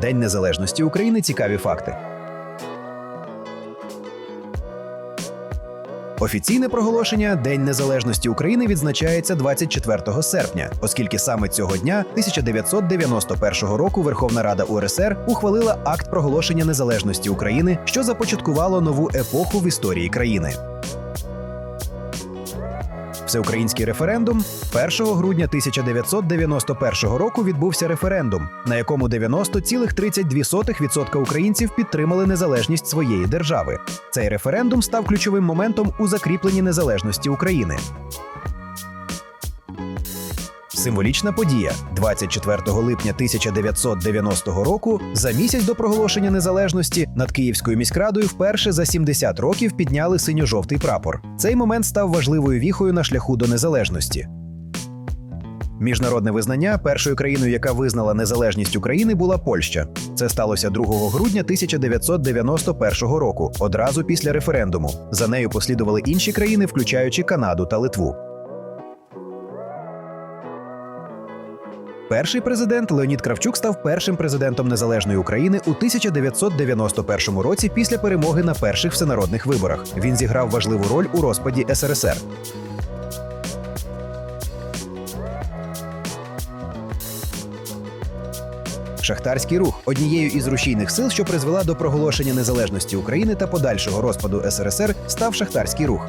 День Незалежності України цікаві факти. Офіційне проголошення День Незалежності України відзначається 24 серпня, оскільки саме цього дня 1991 року Верховна Рада УРСР ухвалила акт проголошення незалежності України, що започаткувало нову епоху в історії країни. Всеукраїнський референдум 1 грудня 1991 року відбувся референдум, на якому 90,32% українців підтримали незалежність своєї держави. Цей референдум став ключовим моментом у закріпленні незалежності України. Символічна подія 24 липня 1990 року, за місяць до проголошення незалежності, над Київською міськрадою вперше за 70 років підняли синьо-жовтий прапор. Цей момент став важливою віхою на шляху до незалежності. Міжнародне визнання першою країною, яка визнала незалежність України, була Польща. Це сталося 2 грудня 1991 року, одразу після референдуму. За нею послідували інші країни, включаючи Канаду та Литву. Перший президент Леонід Кравчук став першим президентом незалежної України у 1991 році після перемоги на перших всенародних виборах. Він зіграв важливу роль у розпаді СРСР. Шахтарський рух однією із рушійних сил, що призвела до проголошення незалежності України та подальшого розпаду СРСР, став шахтарський рух.